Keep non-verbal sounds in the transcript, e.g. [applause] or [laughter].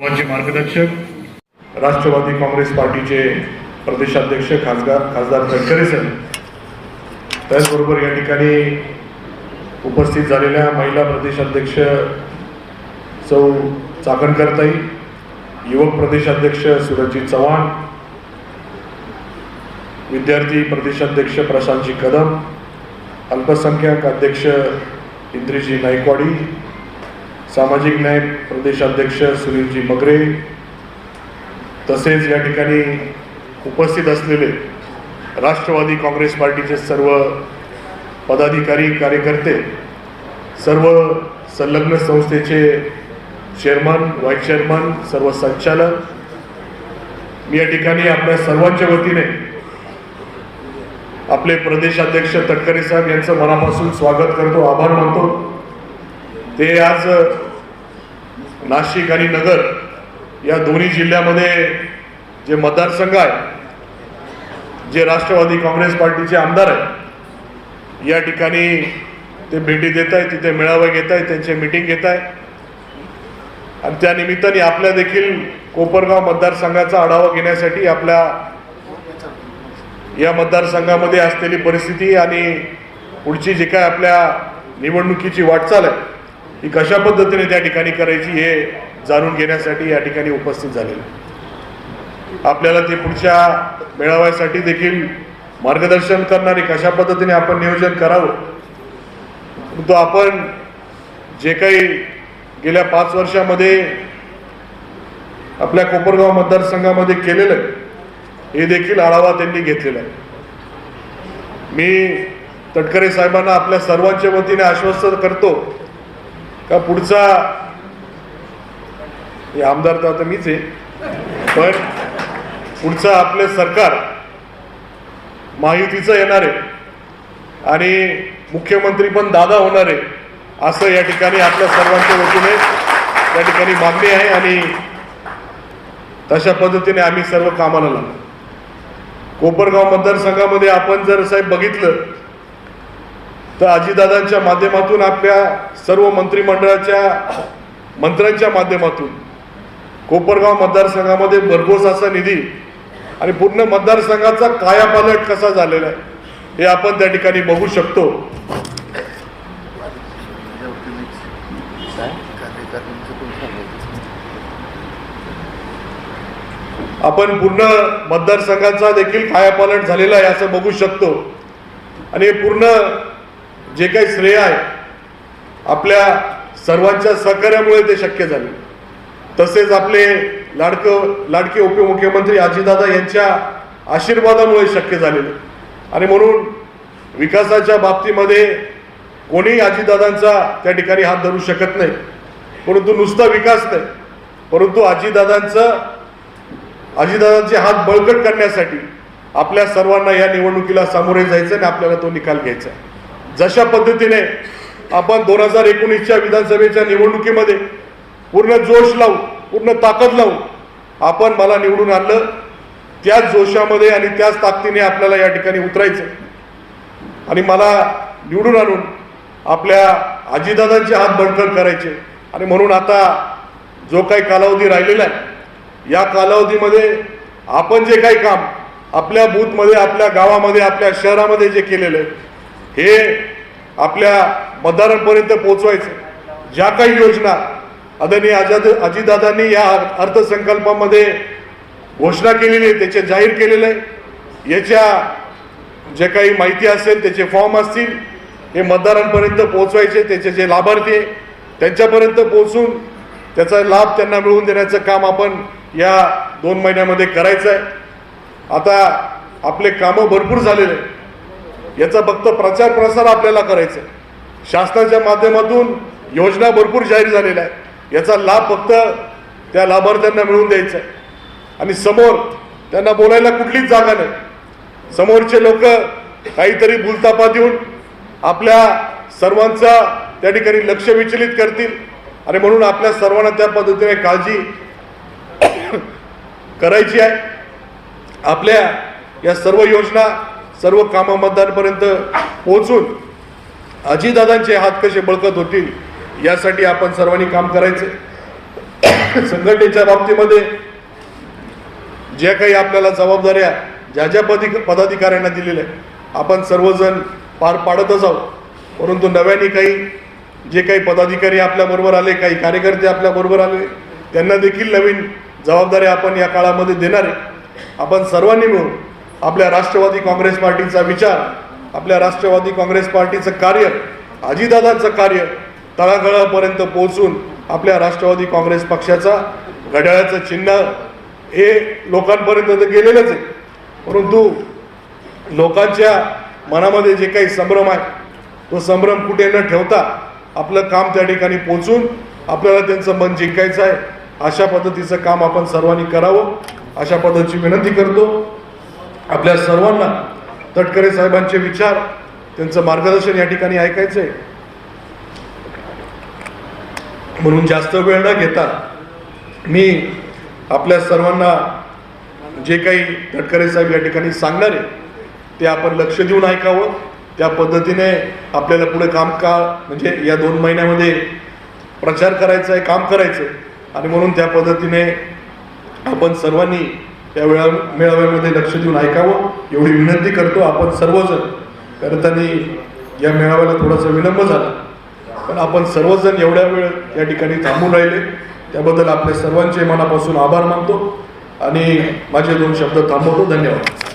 सर्वांचे मार्गदर्शक राष्ट्रवादी काँग्रेस पार्टीचे प्रदेशाध्यक्ष खासदार खासदार तटकरे साहेब त्याचबरोबर या ठिकाणी उपस्थित झालेल्या महिला प्रदेशाध्यक्ष सौ चाकणकरताई युवक प्रदेशाध्यक्ष सुरजित चव्हाण विद्यार्थी प्रदेशाध्यक्ष प्रशांतजी कदम अल्पसंख्याक अध्यक्ष इंद्रजी नाईकवाडी सामाजिक न्याय प्रदेशाध्यक्ष सुनीलजी मगरे तसेच या ठिकाणी उपस्थित असलेले राष्ट्रवादी काँग्रेस पार्टीचे सर्व पदाधिकारी कार्यकर्ते सर्व संलग्न संस्थेचे चेअरमन व्हाईस चेअरमन सर्व संचालक मी या ठिकाणी आपल्या सर्वांच्या वतीने आपले प्रदेशाध्यक्ष तटकरे साहेब यांचं मनापासून स्वागत करतो आभार मानतो. ते आज नाशिक आणि नगर या दोन्ही जिल्ह्यामध्ये जे मतदारसंघ आहे जे राष्ट्रवादी काँग्रेस पार्टीचे आमदार आहेत या ठिकाणी ते भेटी देत आहेत तिथे मेळावे घेत आहेत त्यांचे मिटिंग घेत आहे आणि त्या निमित्ताने आपल्या देखील कोपरगाव मतदारसंघाचा आढावा घेण्यासाठी आपल्या या मतदारसंघामध्ये असलेली परिस्थिती आणि पुढची जी काय आपल्या निवडणुकीची वाटचाल आहे ही कशा पद्धतीने त्या ठिकाणी करायची हे जाणून घेण्यासाठी या ठिकाणी उपस्थित झालेले. आपल्याला ते पुढच्या मेळाव्यासाठी देखील मार्गदर्शन करणारे कशा पद्धतीने आपण नियोजन करावं? परंतु आपण जे काही गेल्या पाच वर्षामध्ये आपल्या कोपरगाव मतदारसंघामध्ये केलेलं आहे हे देखील आढावा त्यांनी घेतलेला आहे. मी तटकरे साहेबांना आपल्या सर्वांच्या वतीने आश्वस्त करतो का पुढचा हे आमदार तर आता मीच आहे. पण पुढचं आपले सरकार महायुतीचं येणार आहे. आणि मुख्यमंत्री पण दादा होणार आहे असं या ठिकाणी आपल्या सर्वांच्या वतीने या ठिकाणी मागणी आहे आणि तशा पद्धतीने आम्ही सर्व कामाला लागलो. कोपरगाव मतदारसंघामध्ये आपण जर साहेब बघितलं तर अजितदादांच्या माध्यमातून आपल्या सर्व मंत्रिमंडळाच्या मंत्र्यांच्या माध्यमातून कोपरगाव मतदारसंघामध्ये भरघोस असा निधी आणि पूर्ण मतदारसंघाचा कायापालट कसा झालेला आहे हे आपण त्या ठिकाणी बघू शकतो. आपण पूर्ण मतदारसंघाचा देखील कायापालट झालेला आहे असं बघू शकतो. आणि हे पूर्ण जे काही श्रेय आहे आपल्या सर्वांच्या सहकार्यामुळे ते शक्य झाले. तसेच आपले लाडकं लाडके उपमुख्यमंत्री अजितदादा यांच्या आशीर्वादामुळे शक्य झालेलं. आणि म्हणून विकासाच्या बाबतीमध्ये कोणीही आजीदादांचा त्या ठिकाणी हात धरू शकत नाही. परंतु नुसता विकास नाही. परंतु आजीदादांचं आजीदादांचे हात बळकट करण्यासाठी आपल्या सर्वांना या निवडणुकीला सामोरे जायचं आणि आपल्याला तो निकाल घ्यायचा जशा पद्धतीने आपण दोन हजार एकोणीसच्या विधानसभेच्या निवडणुकीमध्ये पूर्ण जोश लावून पूर्ण ताकद लावून आपण मला निवडून आणलं. त्याच जोशामध्ये आणि त्याच ताकदीने आपल्याला या ठिकाणी उतरायचं. आणि मला निवडून आणून आपल्या आजीदादांचे हात बळकट करायचे. आणि म्हणून आता जो काही कालावधी राहिलेला आहे या कालावधीमध्ये आपण जे काही काम आपल्या बूथमध्ये आपल्या गावामध्ये आपल्या शहरामध्ये जे केलेलं आहे हे आपल्या मतदारांपर्यंत पोहोचवायचं. ज्या काही योजना आदरणीय आजाद अजितदादांनी या अर्थसंकल्पामध्ये घोषणा केलेली आहे त्याचे जाहीर केलेलं आहे. याच्या जे काही माहिती असेल त्याचे फॉर्म असतील हे मतदारांपर्यंत पोहोचवायचे त्याचे जे लाभार्थी आहे त्यांच्यापर्यंत पोहोचून त्याचा लाभ त्यांना मिळवून देण्याचं काम आपण या दोन महिन्यामध्ये करायचं आहे. आता आपले कामं भरपूर झालेले आहे याचा फक्त प्रचार प्रसार आपल्याला करायचा आहे शासनाच्या माध्यमातून योजना भरपूर जाहीर झालेल्या आहे याचा लाभ फक्त त्या लाभार्थ्यांना मिळवून द्यायचा आहे. आणि समोर त्यांना बोलायला कुठलीच जागा नाही. समोरचे लोक काहीतरी भूलतापा देऊन आपल्या सर्वांचा त्या ठिकाणी लक्ष विचलित करतील. आणि म्हणून आपल्या सर्वांना त्या पद्धतीने काळजी [coughs] करायची आहे. आपल्या या सर्व योजना सर्व कामं मतदारपर्यंत पोहोचून अजितदादांचे हात कसे बळकत होतील यासाठी आपण सर्वांनी काम करायचे. [coughs] संघटनेच्या बाबतीमध्ये ज्या काही आपल्याला जबाबदाऱ्या ज्या ज्या पदी पदाधिकाऱ्यांना दिलेल्या आहेत आपण सर्वजण पार पाडतच आहोत. परंतु नव्याने काही जे काही पदाधिकारी आपल्याबरोबर आले काही कार्यकर्ते आपल्याबरोबर आले त्यांना देखील नवीन जबाबदाऱ्या आपण या काळामध्ये देणार आहे. आपण सर्वांनी मिळून आपल्या राष्ट्रवादी काँग्रेस पार्टीचा विचार आपल्या राष्ट्रवादी काँग्रेस पार्टीचं कार्य अजितदादांचं कार्य तळागळापर्यंत पोहोचून आपल्या राष्ट्रवादी काँग्रेस पक्षाचा घड्याळाचं चिन्ह हे लोकांपर्यंत तर गेलेलंच आहे. परंतु लोकांच्या मनामध्ये जे काही संभ्रम आहे तो संभ्रम कुठे न ठेवता आपलं काम त्या ठिकाणी पोचून आपल्याला त्यांचं मन जिंकायचं आहे. अशा पद्धतीचं काम आपण सर्वांनी करावं. अशा पद्धतीची विनंती करतो. आपल्या सर्वांना तटकरे साहेबांचे विचार त्यांचं मार्गदर्शन या ठिकाणी ऐकायचं आहे म्हणून जास्त वेळ न घेता मी आपल्या सर्वांना जे काही तटकरे साहेब या ठिकाणी सांगणार आहे ते आपण लक्ष देऊन ऐकावं. त्या पद्धतीने आपल्याला पुढे काम का म्हणजे या दोन महिन्यामध्ये प्रचार करायचा आहे काम करायचं आहे आणि म्हणून त्या पद्धतीने आपण सर्वांनी या वेळा मेळाव्यामध्ये लक्ष देऊन ऐकावं. एवढी विनंती करतो आपण सर्वजण. करताना या मेळाव्याला थोडासा विलंब झाला. पण आपण सर्वजण एवढ्या वेळ या ठिकाणी थांबून राहिले. त्याबद्दल आपल्या सर्वांचे मनापासून आभार मानतो. आणि माझे दोन शब्द थांबवतो. धन्यवाद.